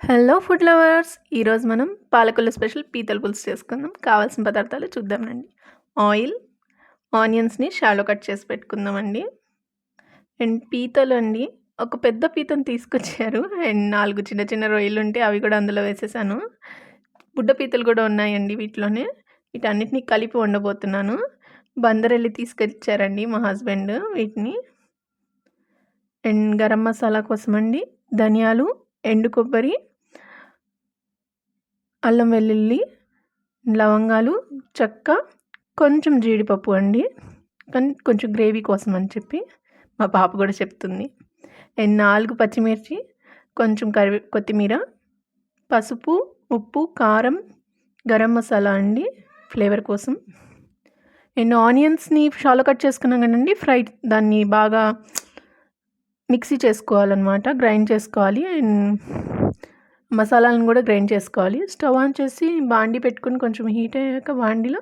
Hello food lovers ఈరోజు మనం Palakollu special పీతల పులుసు చేసుకుందాం. కావాల్సిన పదార్థాలు చూద్దామండి ఆయిల్ ఆనియన్స్ని షాలో కట్ చేసి పెట్టుకుందామండి. అండ్ పీతలు అండి. ఒక పెద్ద పీతను తీసుకొచ్చారు. అండ్ నాలుగు చిన్న చిన్న రొయ్యలు ఉంటే అవి కూడా అందులో వేసేసాను. బుడ్డ పీతలు కూడా ఉన్నాయండి వీటిలోనే. వీటన్నిటిని కలిపి వండబోతున్నాను. బందరెల్లి తీసుకొచ్చారండి మా హస్బెండ్ వీటిని. అండ్ గరం మసాలా కోసం అండి ధనియాలు ఎండు కొబ్బరి అల్లం వెల్లుల్లి లవంగాలు చెక్క కొంచెం జీడిపప్పు అండి. కానీ కొంచెం గ్రేవీ కోసం అని చెప్పి మా పాప కూడా చెప్తుంది. అండ్ నాలుగు పచ్చిమిర్చి కొంచెం కరివే కొత్తిమీర పసుపు ఉప్పు కారం గరం మసాలా అండి ఫ్లేవర్ కోసం. అండ్ ఆనియన్స్ని షాలో కట్ చేసుకున్నాం కదండి ఫ్రై దాన్ని బాగా మిక్సీ చేసుకోవాలన్నమాట గ్రైండ్ చేసుకోవాలి. అండ్ మసాలాలను కూడా గ్రైండ్ చేసుకోవాలి. స్టవ్ ఆన్ చేసి బాండి పెట్టుకుని కొంచెం హీట్ అయ్యాక బాండిలో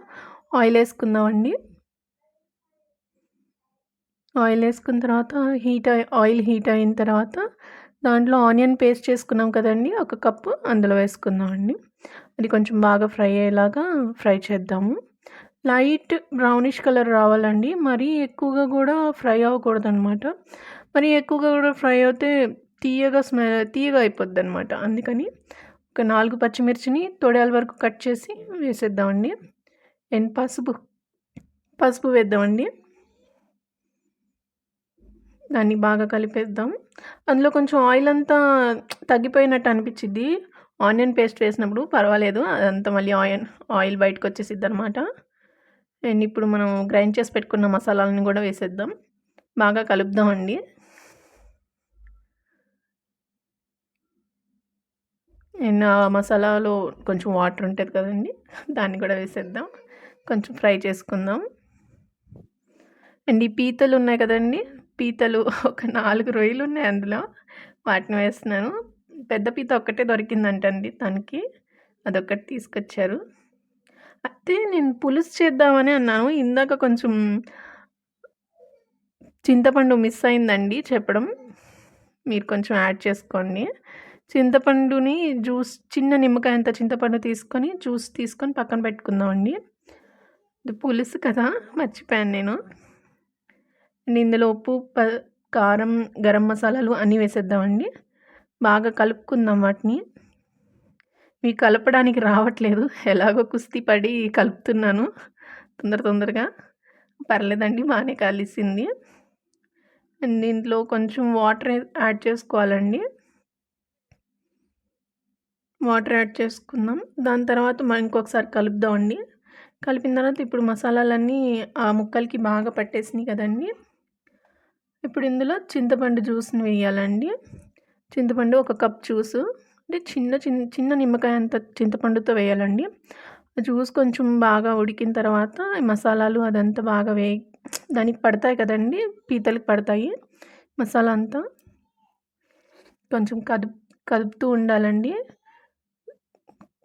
ఆయిల్ వేసుకుందామండి. ఆయిల్ వేసుకున్న తర్వాత హీట్ ఆయిల్ హీట్ అయిన తర్వాత దాంట్లో ఆనియన్ పేస్ట్ చేసుకున్నాం కదండి ఒక కప్పు అందులో వేసుకుందామండి. అది కొంచెం బాగా ఫ్రై అయ్యేలాగా ఫ్రై చేద్దాము. లైట్ బ్రౌనిష్ కలర్ రావాలండి మరీ ఎక్కువగా కూడా ఫ్రై అవ్వకూడదు అనమాట మరి ఎక్కువగా కూడా ఫ్రై అయితే తీయగా స్మెల్ తీయగా అయిపోద్ది అనమాట అందుకని ఒక నాలుగు పచ్చిమిర్చిని తొడయాల వరకు కట్ చేసి వేసేద్దామండి. అండ్ పసుపు పసుపు వేద్దామండి. దాన్ని బాగా కలిపేద్దాం. అందులో కొంచెం ఆయిల్ అంతా తగ్గిపోయినట్టు అనిపించింది ఆనియన్ పేస్ట్ వేసినప్పుడు పర్వాలేదు అదంతా మళ్ళీ ఆయిల్ ఆయిల్ బయటకు వచ్చేసిద్ది అనమాట అండ్ ఇప్పుడు మనం గ్రైండ్ చేసి పెట్టుకున్న మసాలాలను కూడా వేసేద్దాం. బాగా కలుపుదామండి. అండ్ మసాలాలో కొంచెం వాటర్ ఉంటుంది కదండి దాన్ని కూడా వేసేద్దాం. కొంచెం ఫ్రై చేసుకుందాం. అండ్ ఈ పీతలు ఉన్నాయి కదండి పీతలు ఒక నాలుగు రొయ్యలు ఉన్నాయి అందులో వాటిని వేస్తున్నాను. పెద్ద పీత ఒక్కటే దొరికిందంటండి తనకి అదొక్కటి తీసుకొచ్చారు. అయితే నేను పులుసు చేద్దామని అన్నాను ఇందాక కొంచెం చింతపండు మిస్ అయిందండి చెప్పడం. మీరు కొంచెం యాడ్ చేసుకోండి. చింతపండుని జ్యూస్ చిన్న నిమ్మకాయ అంత చింతపండు తీసుకొని జ్యూస్ తీసుకొని పక్కన పెట్టుకుందామండి. ఇది పులుసు కదా మర్చిపోయాను నేను. అండ్ ఇందులో ఉప్పు ప కారం గరం మసాలాలు అన్నీ వేసేద్దామండి. బాగా కలుపుకుందాం వాటిని. మీకు కలపడానికి రావట్లేదు ఎలాగో కుస్తీ పడి కలుపుతున్నాను తొందర తొందరగా. పర్లేదండి బాగానే కలిసింది. అండ్ దీంట్లో కొంచెం వాటర్ యాడ్ చేసుకోవాలండి. వాటర్ యాడ్ చేసుకుందాం. దాని తర్వాత మనం ఇంకొకసారి కలుపుదామండి కలిపిన తర్వాత ఇప్పుడు మసాలాలన్నీ ఆ ముక్కలకి బాగా పట్టేసినాయి కదండి. ఇప్పుడు ఇందులో చింతపండు జ్యూస్ని వేయాలండి. చింతపండు ఒక కప్ జ్యూస్. అంటే చిన్న చిన్న చిన్న నిమ్మకాయ అంత చింతపండుతో వేయాలండి. జ్యూస్ కొంచెం బాగా ఉడికిన తర్వాత మసాలాలు అదంతా బాగా వే దానికి పడతాయి కదండి. పీతలకు పడతాయి మసాలా అంతా. కొంచెం కదుపు కదుపుతూ ఉండాలండి.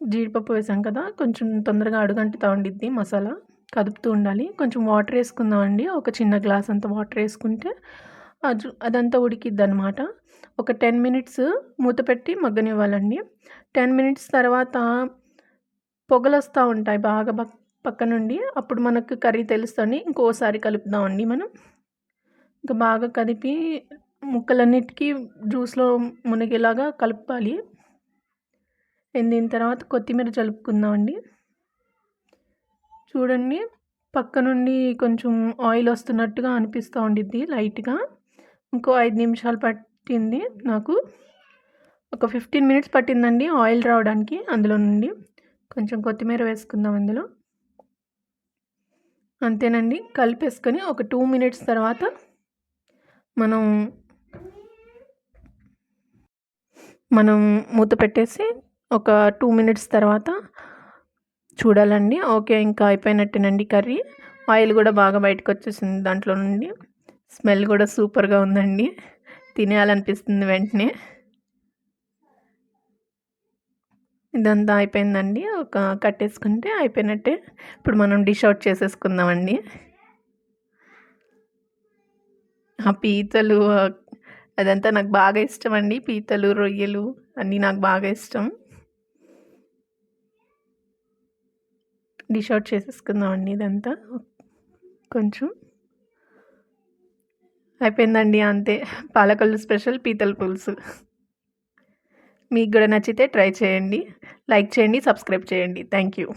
జీడిపప్పు వేసాం కదా కొంచెం తొందరగా అడుగంటుతూ ఉండిద్ది మసాలా. కదుపుతూ ఉండాలి. కొంచెం వాటర్ వేసుకుందామండి ఒక చిన్న గ్లాస్ అంత వాటర్ వేసుకుంటే అది అదంతా ఉడికిద్ది అనమాట ఒక టెన్ మినిట్స్ మూత పెట్టి మగ్గనివ్వాలండి. టెన్ మినిట్స్ తర్వాత పొగలు వస్తూ ఉంటాయి బాగా పక్క నుండి. అప్పుడు మనకు కర్రీ తెలుస్తుంది. ఇంకోసారి కలుపుదామండి మనం. ఇంకా బాగా కదిపి ముక్కలన్నిటికీ జ్యూస్లో మునిగేలాగా కలపాలి. దీని తర్వాత కొత్తిమీర జలుపుకుందామండి. చూడండి పక్క నుండి కొంచెం ఆయిల్ వస్తున్నట్టుగా అనిపిస్తూ ఉండిద్ది లైట్గా. ఇంకో ఐదు నిమిషాలు పట్టింది నాకు. ఒక ఫిఫ్టీన్ మినిట్స్ పట్టిందండి ఆయిల్ రావడానికి అందులో నుండి. కొంచెం కొత్తిమీర వేసుకుందాం అందులో. అంతేనండి కలిపేసుకొని ఒక టూ మినిట్స్ తర్వాత మనం మనం మూత పెట్టేసి ఒక టూ మినిట్స్ తర్వాత చూడాలండి. ఓకే ఇంకా అయిపోయినట్టేనండి కర్రీ. ఆయిల్ కూడా బాగా బయటకు వచ్చేసింది దాంట్లో నుండి. స్మెల్ కూడా సూపర్గా ఉందండి. తినేయాలనిపిస్తుంది వెంటనే. ఇదంతా అయిపోయిందండి. ఒక కట్టేసుకుంటే అయిపోయినట్టే. ఇప్పుడు మనం డిష్ అవుట్ చేసేసుకుందామండి. ఆ పీతలు అదంతా నాకు బాగా ఇష్టం అండి పీతలు రొయ్యలు అన్నీ నాకు బాగా ఇష్టం. డిష్ అవుట్ చేసేసుకుందామండి ఇదంతా. కొంచెం అయిపోయిందండి అంతే. పాలకల్లు స్పెషల్ పీతల పులుసు. మీకు కూడా నచ్చితే ట్రై చేయండి. లైక్ చేయండి సబ్స్క్రైబ్ చేయండి. Thank you.